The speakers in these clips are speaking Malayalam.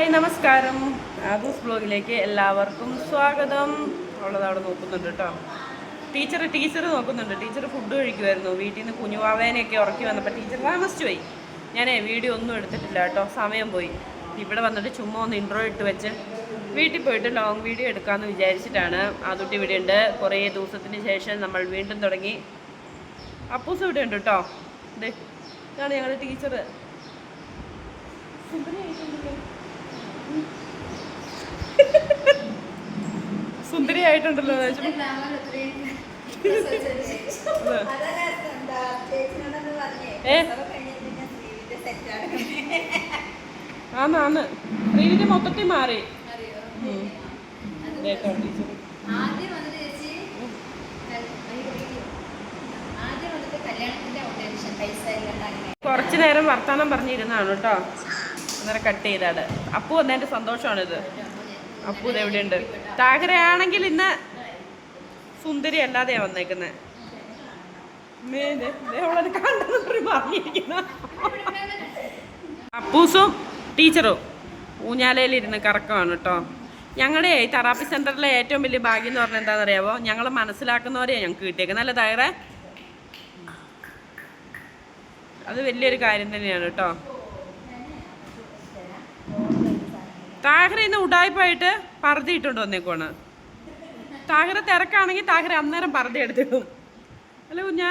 ഹായ് നമസ്കാരം. ആദൂസ് ബ്ലോഗിലേക്ക് എല്ലാവർക്കും സ്വാഗതം. ഉള്ളത് അവിടെ നോക്കുന്നുണ്ട് കേട്ടോ. ടീച്ചർ ടീച്ചർ നോക്കുന്നുണ്ട്. ടീച്ചർ ഫുഡ് കഴിക്കുമായിരുന്നു വീട്ടിൽ നിന്ന് കുഞ്ഞുവാവേനെയൊക്കെ ഉറക്കി വന്നപ്പോൾ ടീച്ചർ താമസിച്ചു പോയി. ഞാൻ വീഡിയോ ഒന്നും എടുത്തിട്ടില്ല കേട്ടോ. സമയം പോയി. ഇവിടെ വന്നിട്ട് ചുമ്മാ ഒന്ന് ഇൻട്രോ ഇട്ട് വെച്ച് വീട്ടിൽ പോയിട്ട് ലോങ് വീഡിയോ എടുക്കാമെന്ന് വിചാരിച്ചിട്ടാണ് ആദുട്ടി ഇവിടെ ഉണ്ട്. കുറേ ദിവസത്തിന് ശേഷം നമ്മൾ വീണ്ടും തുടങ്ങി. അപ്പൂസ് ഇവിടെ ഉണ്ട് കേട്ടോ. ഇതേ ഇതാണ് ഞങ്ങളുടെ ടീച്ചർ സുന്ദരിയായിട്ടുണ്ടല്ലോ എന്ന് വെച്ചപ്പോ ആയിട്ടുണ്ടല്ലോ ആന്ന് ആന്ന്. ശ്രീവിദ്യ മൊത്തത്തിൽ മാറി. കുറച്ചു നേരം വർത്താനം പറഞ്ഞിരുന്നാണ് കേട്ടോ. അന്നേരം കട്ട് ചെയ്താണ് അപ്പു വന്നതിന്റെ സന്തോഷമാണിത്. അപ്പു ഇത് എവിടെയുണ്ട് താകരയാണെങ്കിൽ ഇന്ന് സുന്ദരി അല്ലാതെയാ വന്നേക്കുന്നത് അപ്പൂസും ടീച്ചറും ഊഞ്ഞാലയിലിരുന്ന് കറക്കമാണ് കേട്ടോ. ഞങ്ങളുടെ ഈ തെറാപ്പി സെന്ററിലെ ഏറ്റവും വലിയ ഭാഗ്യം എന്ന് പറഞ്ഞാൽ എന്താണെന്ന് അറിയാമോ ഞങ്ങൾ മനസ്സിലാക്കുന്നവരെയാണ് ഞങ്ങൾക്ക് കിട്ടിയേക്കുന്നത്. അല്ല തയ്യാറേ അത് വലിയൊരു കാര്യം തന്നെയാണ് കേട്ടോ. താഹര ഇന്ന് ഉടായ്പായിട്ട് പർദ്ദ ഇട്ടുകൊണ്ട് വന്നേക്കുവാണ്. താഹര തിരക്കാണെങ്കിൽ താഹര അന്നേരം പർദ്ദ എടുത്തിടും അല്ല കുഞ്ഞാ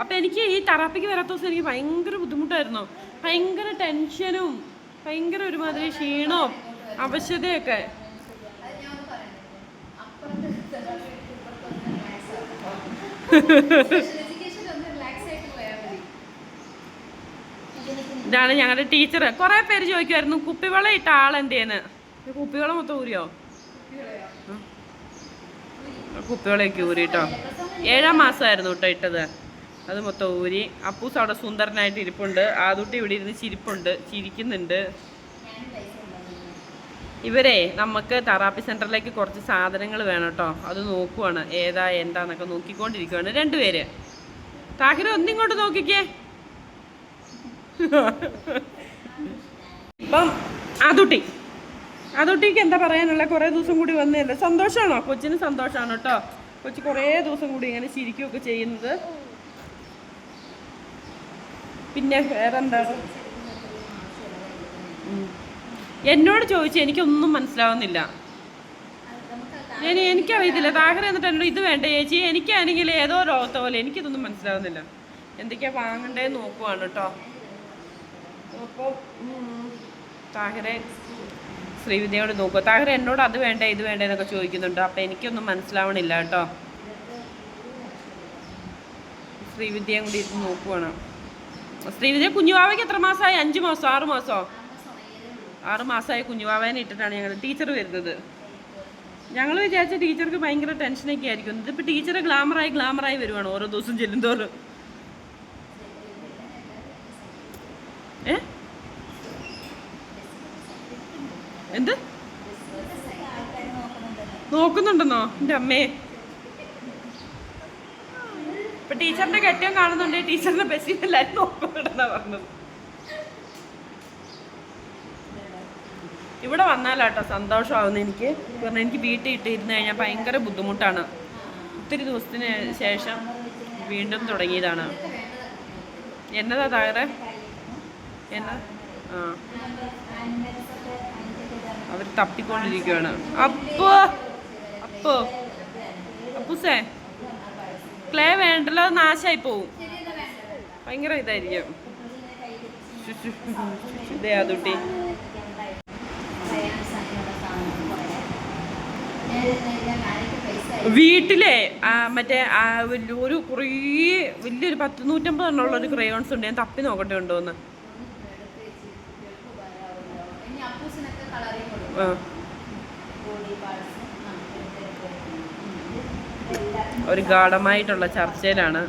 അപ്പം എനിക്ക് ഈ തെറാപ്പിക്ക് വരാത്ത ദിവസം എനിക്ക് ഭയങ്കര ബുദ്ധിമുട്ടായിരുന്നു. ഭയങ്കര ടെൻഷനും ഭയങ്കര ഒരുമാതിരി ക്ഷീണവും അവശതയൊക്കെ Ha ha ha അപ്പുറത്ത് സ്പെഷ്യൽ എഡ്യൂക്കേഷൻ ഒന്ന് റിലാക്സ് ആയിട്ട് പോയാൽ മതി ഇതാണ് ഞങ്ങളുടെ ടീച്ചർ കുറേ പേര് ചോദിക്കുമായിരുന്നു കുപ്പിവെള്ളം ഇട്ട ആളെന്തേന്ന് കുപ്പിവെള്ളം മൊത്തം ഊരിയോ? കുപ്പിവെള്ളമൊക്കെ ഊരി കേട്ടോ ഏഴാം മാസമായിരുന്നു കേട്ടോ ഇട്ടത്. അത് മൊത്തം ഊരി. അപ്പൂസ് അവിടെ സുന്ദരനായിട്ട് ഇരിപ്പുണ്ട്. ആദുട്ടി ഇവിടെ ഇരുന്ന് ചിരിപ്പുണ്ട് ചിരിക്കുന്നുണ്ട്. ഇവരെ നമുക്ക് തെറാപ്പി സെന്ററിലേക്ക് കുറച്ച് സാധനങ്ങൾ വേണം കേട്ടോ. അത് നോക്കുവാണ്. ഏതാ എന്താന്നൊക്കെ നോക്കിക്കൊണ്ടിരിക്കുവാണ്. രണ്ടുപേര്. താഹിർ ഒന്നിങ്ങോട്ട് നോക്കിക്കേ. ഇപ്പം അതുട്ടി. അതുട്ടിക്ക് എന്താ പറയാനുള്ള കുറേ ദിവസം കൂടി വന്നതല്ലേ? സന്തോഷമാണോ കൊച്ചിന് സന്തോഷമാണ് കേട്ടോ. കൊച്ചു കുറേ ദിവസം കൂടി ഇങ്ങനെ ചിരിക്കുകയൊക്കെ ചെയ്യുന്നത്. പിന്നെ വേറെന്താ? ഉം. എന്നോട് ചോദിച്ചു എനിക്കൊന്നും മനസ്സിലാവുന്നില്ല. ഞാൻ എനിക്കറിയത്തില്ല. താഹര എന്നിട്ട് എന്നോട് ഇത് വേണ്ട ചേച്ചി? എനിക്കാണെങ്കിൽ ഏതോ രോഗത്തെ പോലെ എനിക്കിതൊന്നും മനസ്സിലാവുന്നില്ല. എന്തൊക്കെയാ വാങ്ങണ്ടേ നോക്കുവാണ് കേട്ടോ. അപ്പോൾ താഹരെ ശ്രീവിദ്യയോട് നോക്കുക താഹര എന്നോട് അത് വേണ്ട ഇത് വേണ്ട എന്നൊക്കെ ചോദിക്കുന്നുണ്ട്. അപ്പോൾ എനിക്കൊന്നും മനസ്സിലാവണില്ല കേട്ടോ. ശ്രീവിദ്യയും കൂടി ഇരുന്ന് നോക്കുവാണ്. ശ്രീവിദ്യ കുഞ്ഞുവാവയ്ക്ക് എത്ര മാസമായി? അഞ്ച് മാസം ആറ് മാസോ? ആറ് മാസമായി കുഞ്ഞുവാവേനെ ഇട്ടിട്ടാണ് ഞങ്ങൾ ടീച്ചർ വരുന്നത്. ഞങ്ങൾ വിചാരിച്ച ടീച്ചർക്ക് ഭയങ്കര ടെൻഷനൊക്കെ ആയിരിക്കും. ഇതിപ്പോൾ ടീച്ചർ ഗ്ലാമറായി ഗ്ലാമറായി വരുവാണ് ഓരോ ദിവസം ചെല്ലുന്തോറും ഏ എന്ത് നോക്കുന്നുണ്ടെന്നോ? എന്റെ അമ്മേ. ഇപ്പൊ ടീച്ചറിന്റെ കെട്ടിയം കാണുന്നുണ്ട്. ടീച്ചറിന്റെ ബസ്സിൽ എല്ലാരും നോക്കുന്നുണ്ടെന്നാ പറഞ്ഞത്. ഇവിടെ വന്നാലാട്ടോ സന്തോഷമാവുന്ന എനിക്ക്. കാരണം എനിക്ക് വീട്ടിൽ ഇട്ടിരുന്ന് കഴിഞ്ഞാൽ ഭയങ്കര ബുദ്ധിമുട്ടാണ്. ഒത്തിരി ദിവസത്തിന് ശേഷം വീണ്ടും തുടങ്ങിയതാണ്. എന്നതാ താഴെ എന്നാ? ആ. അവർ തപ്പിക്കൊണ്ടിരിക്കുകയാണ് അപ്പോ അപ്പോ അപ്പൂസേ ക്ലേ വേണ്ടല്ലോ നാശമായി പോവും. ഭയങ്കര ഇതായിരിക്കും. ദയാതുട്ടി വീട്ടിലെ മറ്റേ ഒരു കുറേ വലിയൊരു പത്ത് നൂറ്റമ്പത് എണ്ണമുള്ള ഒരു ക്രയോൺസ് ഉണ്ട്. ഞാൻ തപ്പി നോക്കട്ടെ ഉണ്ടോന്ന്. ആ, ഒരു ഗാഠമായിട്ടുള്ള ചർച്ചയിലാണ്.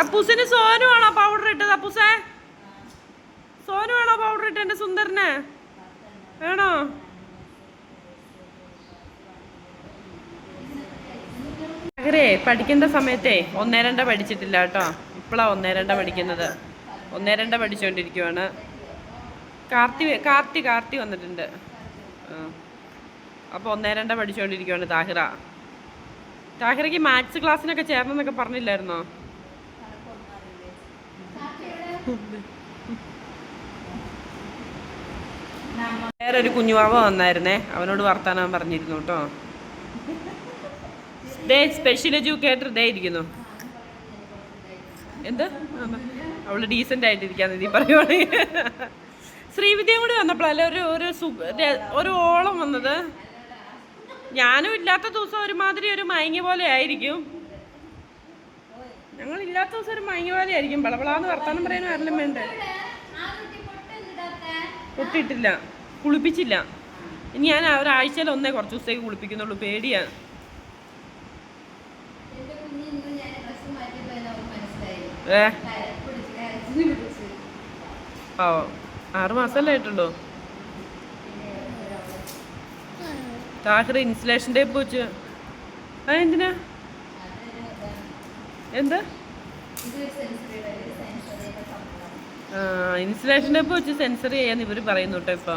അപ്പൂസിന് സോനു ആണോ പൗഡർ ഇട്ടത് അപ്പൂസേ? സോനു ആണോ പൗഡർ ഇട്ടത് എന്റെ സുന്ദരന്? വേണോ? അകരെ പഠിക്കേണ്ട സമയത്തേ ഒന്നേ രണ്ട പഠിച്ചിട്ടില്ല കേട്ടോ. ഇപ്പോഴാണ് ഒന്നേ രണ്ട പഠിക്കുന്നത്. ഒന്നേ രണ്ട പഠിച്ചുകൊണ്ടിരിക്കുവാണ് കാർത്തി കാർത്തി കാർത്തി വന്നിട്ടുണ്ട്. അപ്പോൾ ഒന്നേ രണ്ട പഠിച്ചുകൊണ്ടിരിക്കുവാണ് താഹിറ താഹിറയ്ക്ക് മാത്സ് ക്ലാസ്സിനൊക്കെ ചേർന്നെന്നൊക്കെ പറഞ്ഞില്ലായിരുന്നോ? ഒരു കുഞ്ഞുവാവ വന്നായിരുന്നേ. അവനോട് വർത്താനം പറഞ്ഞിരുന്നു കേട്ടോ. ദേ സ്പെഷ്യൽ എഡ്യൂക്കേറ്റർ ദേ ഇരിക്കുന്നു. എന്ത്. അവൾ ഡീസെന്റ് ആയിട്ടിരിക്കാന്ന് നീ പറയുവാണെങ്കിൽ ശ്രീവിദ്യയും കൂടി വന്നപ്പോഴല്ലേ ഒരു ഒരു ഒരു ഓളം വന്നത്? ഞാനും ഇല്ലാത്ത ദിവസം ഒരുമാതിരി ഒരു മയങ്ങി പോലെ ആയിരിക്കും. ഞങ്ങൾ ഇല്ലാത്ത ദിവസം ഒരു മയങ്ങി പോലെ ആയിരിക്കും. ബളബളാന്ന് വർത്താനം പറയാനും ആരെല്ലാം വേണ്ടേ? പൊട്ടിയിട്ടില്ല കുളിപ്പിച്ചില്ല. ഇനി ഞാൻ ഒരാഴ്ചയിൽ ഒന്നേ കുറച്ച് ദിവസത്തേക്ക് കുളിപ്പിക്കുന്നുള്ളൂ. പേടിയാണ് ഏ? ഓ ആറ് മാസമല്ലേ ആയിട്ടുള്ളൂ? താഹിർ ഇൻസുലേഷൻ ടേപ്പ് വെച്ച്. അതെന്തിനാ? എന്ത്? സംഭവം ഇൻസുലേഷൻ ടേപ്പ് വെച്ച് സെൻസർ ചെയ്യാന്ന് ഇവർ പറയുന്നു കേട്ടോ ഇപ്പൊ.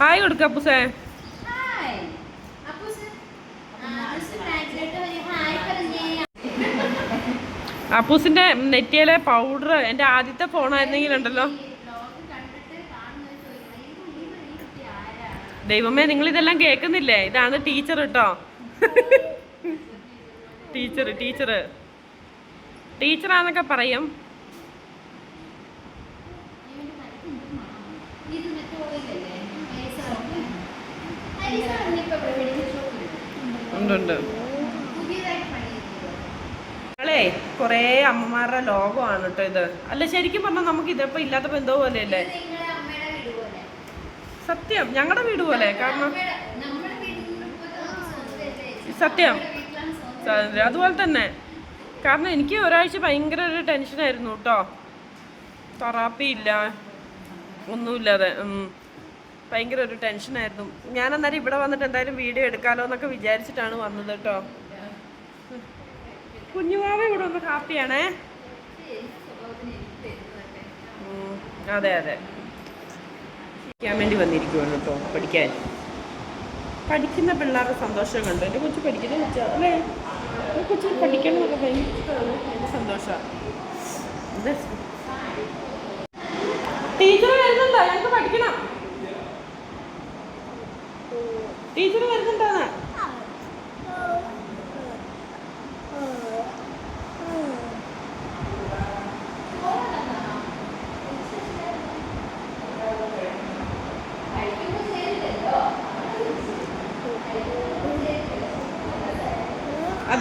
ഹായ് കൊടുക്ക അപ്പുസേ അപ്പൂസിന്റെ നെറ്റിയിലെ പൗഡർ എന്റെ ആദ്യത്തെ ഫോണായിരുന്നെങ്കിൽ ദൈവമേ നിങ്ങൾ ഇതെല്ലാം കേൾക്കുന്നില്ലേ? ഇതാണ് ടീച്ചർ കേട്ടോ ടീച്ചർ ടീച്ചർ ടീച്ചറാന്നൊക്കെ പറയും. ഉണ്ട് ഞങ്ങളേ കുറേ അമ്മമാരുടെ ലോകമാണ് കേട്ടോ ഇത്. അല്ല ശരിക്കും പറഞ്ഞാൽ നമുക്ക് ഇതിപ്പോ ഇല്ലാത്തപ്പോ എന്തോ പോലെയല്ലേ ഇത് നിങ്ങളെ അമ്മയുടെ വീട് പോലെ സത്യം ഞങ്ങളുടെ വീട് പോലെ കാരണം? സത്യം നമ്മുടെ വീട്ടിലാണ് സ്വന്തം. സ- അതുപോലെ തന്നെ കാരണം എനിക്ക് ഒരാഴ്ച ഭയങ്കര ഒരു ടെൻഷനായിരുന്നു കേട്ടോ തെറാപ്പി ഇല്ല ഒന്നുമില്ലാതെ ഭയങ്കര ഒരു ടെൻഷനായിരുന്നു ഞാൻ അന്നേരം ഇവിടെ വന്നിട്ട് എന്തായാലും വീഡിയോ എടുക്കാലോ എന്നൊക്കെ വിചാരിച്ചിട്ടാണ് വന്നത് കേട്ടോ കുഞ്ഞുമാവ ഇവിടെ ഒന്ന് ഹാപ്പിയാണേ. അതെ അതെ പഠിക്കാൻ വേണ്ടി വന്നിരിക്കുവാണ് കേട്ടോ പഠിക്കാൻ. പഠിക്കുന്ന പിള്ളേരുടെ സന്തോഷം കണ്ടു. എന്റെ കൊച്ചു പഠിക്കുന്ന അല്ലേ? എന്റെ കൊച്ചു പഠിക്കണമെന്നൊക്കെ ഭയങ്കര സന്തോഷമാണ് ടീച്ചർ വരുന്നുണ്ടോ? ഞങ്ങൾക്ക് പഠിക്കണം. ടീച്ചർ വരുന്നുണ്ടോന്ന്?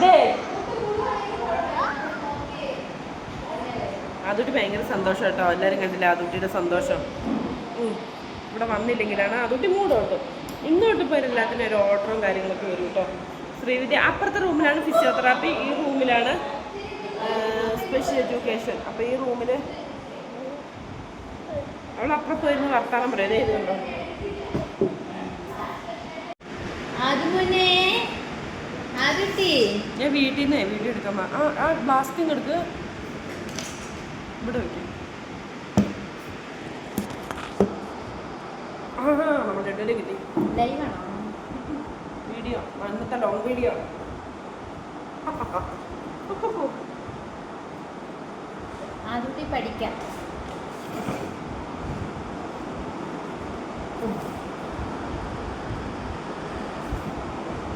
അതെ. അതുട്ടി ഭയങ്കര സന്തോഷം കേട്ടോ. എല്ലാവരും കണ്ടില്ല അതുട്ടിയുടെ സന്തോഷം. ഇവിടെ വന്നില്ലെങ്കിലാണ് അതുട്ടി മൂടോട്ട്. ഇന്ന് തൊട്ട് ഇപ്പോൾ എല്ലാത്തിനും ഒരു ഓർഡറും കാര്യങ്ങളൊക്കെ വരും കേട്ടോ. ശ്രീവിദ്യ അപ്പുറത്തെ റൂമിലാണ് ഫിസിയോതെറാപ്പി. ഈ റൂമിലാണ് സ്പെഷ്യൽ എഡ്യൂക്കേഷൻ അപ്പോൾ ഈ റൂമിൽ അവൾ അപ്പുറത്ത് വരുന്ന വർത്താനം പറയും. ഇതേ ഇതുണ്ടോ അതുമുന്നേ അതുട്ടി ഞാൻ വീട്ടിൽ നിന്ന് വീഡിയോ എടുക്കാൻ ആ ആ ബ്ലാസ്റ്റിംഗ് എടുക്ക്. ഇവിടെ വയ്ക്കും ആ നമ്മുടെ ഇടയിൽ കിട്ടി. വീഡിയോ അന്നത്തെ ലോങ് വീഡിയോ അതുട്ടി പഠിക്കാം.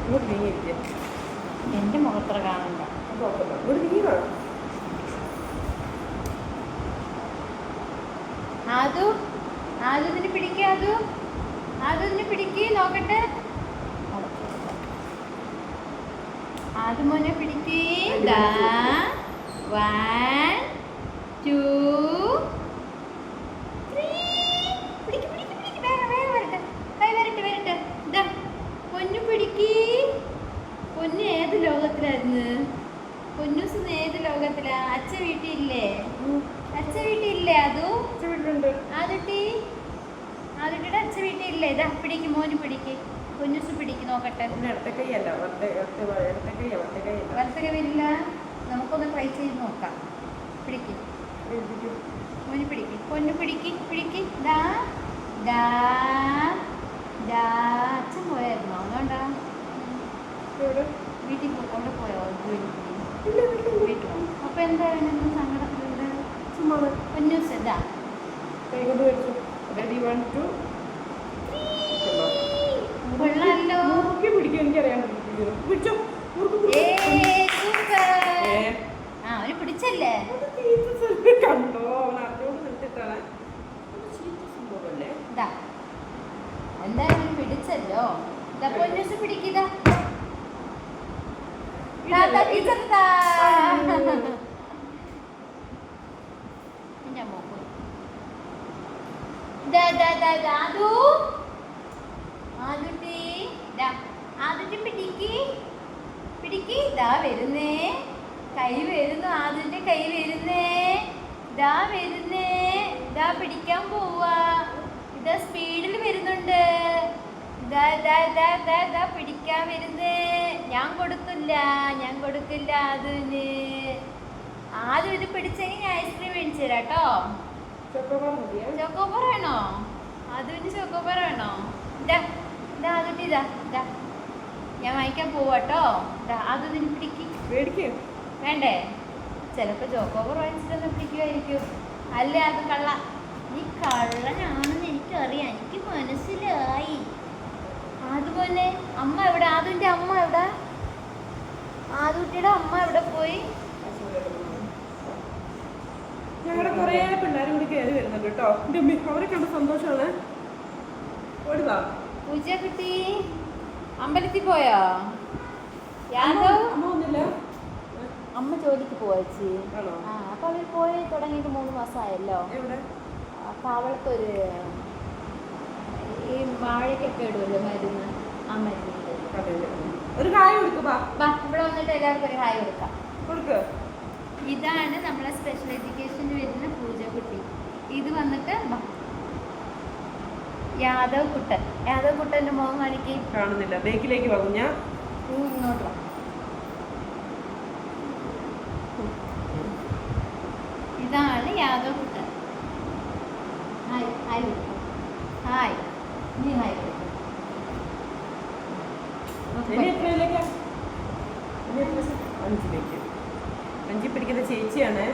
ഇങ്ങോട്ട് നീങ്ങിയിരിക്കുക മുഖത്ര കാണണ്ട. ആദു ആദു ഇതിന് പിടിക്കുക ആദു. ആദു ഇതിന് പിടിക്ക് നോക്കട്ടെ. ആദു മോനെ പിടിക്ക്. ദാ. വൺ ടു പിടിക്ക് പിടിക്ക് പിടിക്ക് വേഗം വേഗം വരട്ടെ വേഗം വരട്ടെ വരട്ടെ ഇതാ പൊന്നു പിടിക്ക് പൊന്നു ഏത് ലോകത്തിലായിരുന്നു? പൊന്നൂസ് ഏത് ലോകത്തിലാ? അച്ഛ വീട്ടിലില്ലേ? അച്ഛ വീട്ടിലില്ലേ അതും? വീട്ടിലുണ്ട്. ആദുട്ടി ആദുട്ടിയുടെ അച്ഛ വീട്ടിലില്ലേ? ഇതാ പിടിക്ക് മോന് പിടിക്ക്. പൊന്നൂസ് പിടിക്ക് നോക്കട്ടെ. വലത്തെ കൈയല്ല നമുക്കൊന്ന് ട്രൈ ചെയ്ത് നോക്കാം. പിടിക്ക്. മോന് പിടിക്ക്. പൊന്നു പിടിക്ക് പിടിക്ക്. ദാ ദാ ദാ. അച്ഛൻ പോയായിരുന്നോ? അതുകൊണ്ടാ. എവിടെ? വീട്ടിൽ അവിടെ പോയോ ജോലിക്ക്. വീട്ടിൽ അപ്പൊ എന്തായാലും ഇന്ന് സങ്കടത്തിലൂടെ ചുമ്മാ കൊണ്ട് two. മുറുക്കി പിടിക്കാൻ എനിക്കറിയാൻ പിടിച്ചോ. അവന് പിടിച്ചല്ലേ? കണ്ടോ? അവൻ അറിഞ്ഞോണ്ട് നിർത്തിട്ടാണ് എന്തായാലും പിടിച്ചല്ലോ. ഇതപ്പോ പൊന്നൂസ് പിടിക്കുക ഇതല്ലേ? ടീച്ചർ അയ്യോ. എന്റെ മോക്ക് ദാ ദാ ദാ ദാ ആദു ആദുട്ടി ദാ ആദുട്ടി പിടിക്ക്. ദാ വരുന്നേ. കൈ വരുന്നു. ആദ്യത്തെ കൈ വരുന്നേ. ദാ വരുന്നേ. ദാ പിടിക്കാൻ പോവാ. ഇതാ സ്പീഡിൽ വരുന്നുണ്ട്. ദാ ദാ ദാ ദാ ദാ പിടിക്കാൻ വരുന്നേ. ഞാൻ കൊടുക്കില്ല ഞാൻ കൊടുക്കില്ല അതിന്. ആദ്യം ഇത് പിടിച്ചെങ്കിൽ ഞാൻ ഐസ്ക്രീം മേടിച്ചു തരാം കേട്ടോ. ചോക്കോബാർ വേണോ? അതിന് ചോക്കോബർ വേണോ? ഇതാ ഇതാ ഇതാ ഇതാ ഞാൻ വാങ്ങിക്കാൻ പോവാട്ടോ ഇതാ അത് നിന് പിടിക്ക്. മേടിക്ക്. വേണ്ടേ? ചിലപ്പോൾ ചോക്കോബർ വാങ്ങിച്ചിട്ടൊന്നും പിടിക്കുമായിരിക്കും അല്ലേ അത് കള്ള. നീ കള്ളനാണെന്ന് എനിക്കറിയാം. എനിക്ക് മനസ്സിലായി. അതുപോലെ അമ്മ എവിടെ? അതിന്റെ അമ്മ എവിടെ? ആദുട്ടിയുടെ അമ്മ എവിടെ പോയി? ഞങ്ങളുടെ കുറേ പിള്ളേരും കൂടി കയറി വരുന്നുണ്ട് കേട്ടോ. അവരെ കണ്ട സന്തോഷമാണ് ഓടുതാ പൂജ കുട്ടി അമ്പലത്തിൽ പോയോ? യാദവ്? അമ്മ ജോലിക്ക് പോയച്ചി ആണോ? ആ അപ്പൊ അവർ പോയി തുടങ്ങിയിട്ട് മൂന്ന് മാസമായല്ലോ അപ്പൊ അവൾക്ക് ഒരു ഈ വാഴയ്ക്കൊക്കെ ഇടുമല്ലോ മരുന്ന് ആ മരുന്ന്. ഒരു ഹായ് കൊടുക്കു ബാ. വാ ഇവിടെ വന്നിട്ട് എല്ലാവർക്കും ഒരു ഹായ് കൊടുക്കാം. കൊടുക്ക്. ഇതാണ് നമ്മളെ സ്പെഷ്യൽ എഡ്യൂക്കേഷന് വരുന്ന പൂജക്കുട്ടി. ഇത് വന്നിട്ട്. യാദവ് കുട്ടൻ. യാദവ് കുട്ടന്റെ മുഖം കാണിക്ക്. കാണുന്നില്ല. ബേക്കിലേക്ക് വാ ഞാൻ ഇങ്ങോട്ട് ഇതാണ് Yadav Kuttan. Hi hi. Hi. നീ ഹായ് കൊടുക്ക്. ഇനി എത്രയിലേക്കാ ഇനി എത്ര സെ- അഞ്ചിലേക്ക്. അഞ്ചി പിടിക്കുന്ന ചേച്ചിയാണ്.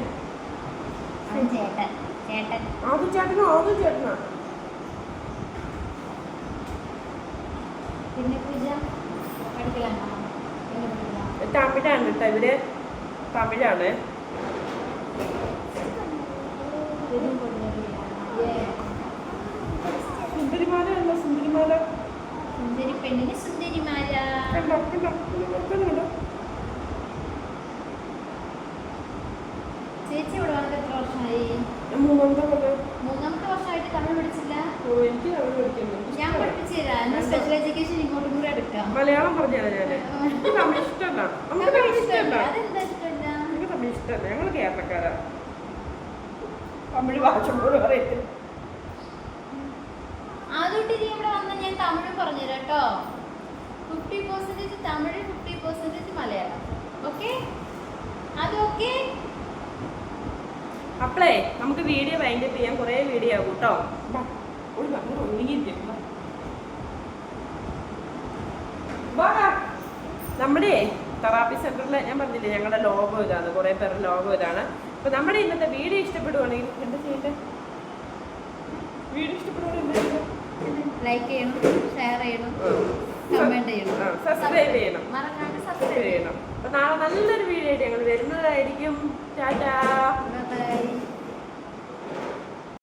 ആദ്യം ചേട്ടനോ ആദ്യം ചേട്ടനാ? തമിഴാണ് കേട്ടോ ഇവർ. തമിഴാണ്. സുന്ദരിമാല സുന്ദരിമാല. സുന്ദരി പെണ്ണിന് സുന്ദരിമാല. കണ്ടോ കണ്ടോ കണ്ടോ. ചേച്ചി ഇവിടെ വന്നിട്ട് എത്ര വർഷമായി? മൂന്നാമത്തെ വർഷമായിട്ട് തമിഴ് പഠിച്ചില്ല? എനിക്ക് തമിഴ് പഠിക്കുന്നു ഞാൻ പഠിപ്പിച്ചു തരാം സ്പെഷ്യൽ എഡ്യൂക്കേഷൻ ഇങ്ങോട്ടും കൂടെ എടുക്കാം. മലയാളം പറഞ്ഞാൽ തമിഴ് ഇഷ്ടമല്ല. തമിഴ് ഇഷ്ടമല്ല. അതെന്താ ഇഷ്ടമല്ല? എനിക്ക് തമിഴ് ഇഷ്ടമല്ല. ഞങ്ങൾ കേരളക്കാരാ. തമിഴ് ഭാഷ പോലും അറിയത്തില്ല ആദ്യമായിട്ട് നീ ഇവിടെ വന്നാൽ ഞാൻ തമിഴ് പറഞ്ഞു തരാം കേട്ടോ. Fifty percentage Tamil fifty percentage Malayalam. Okay അത് ഓക്കെ അപ്പളേ നമുക്ക് വീഡിയോ വൈൻഡപ്പ് ചെയ്യാൻ കുറേ വീഡിയോ ആകും കേട്ടോ. നമ്മുടെ തെറാപ്പി സെന്ററിൽ ഞാൻ പറഞ്ഞില്ലേ ഞങ്ങളുടെ ലോഗോ ഇതാണ് കുറേ പേരുടെ ലോഗോ ഇതാണ്. അപ്പൊ നമ്മുടെ ഇന്നത്തെ വീഡിയോ ഇഷ്ടപ്പെടുവാണെങ്കിൽ എന്താ ചെയ്യേണ്ടത് വീഡിയോ ഇഷ്ടപ്പെടുവാണെങ്കിൽ ലൈക്ക് ചെയ്യണം ഷെയർ ചെയ്യണം കമന്റ് ചെയ്യണം. സബ്സ്ക്രൈബ് ചെയ്യണം. മറക്കാണ്ട് സബ്സ്ക്രൈബ് ചെയ്യണം. അപ്പോൾ നാളെ നല്ലൊരു വീഡിയോ ആയിട്ട് ഞങ്ങൾ വരുന്നതായിരിക്കും. ടാറ്റാ. Amém.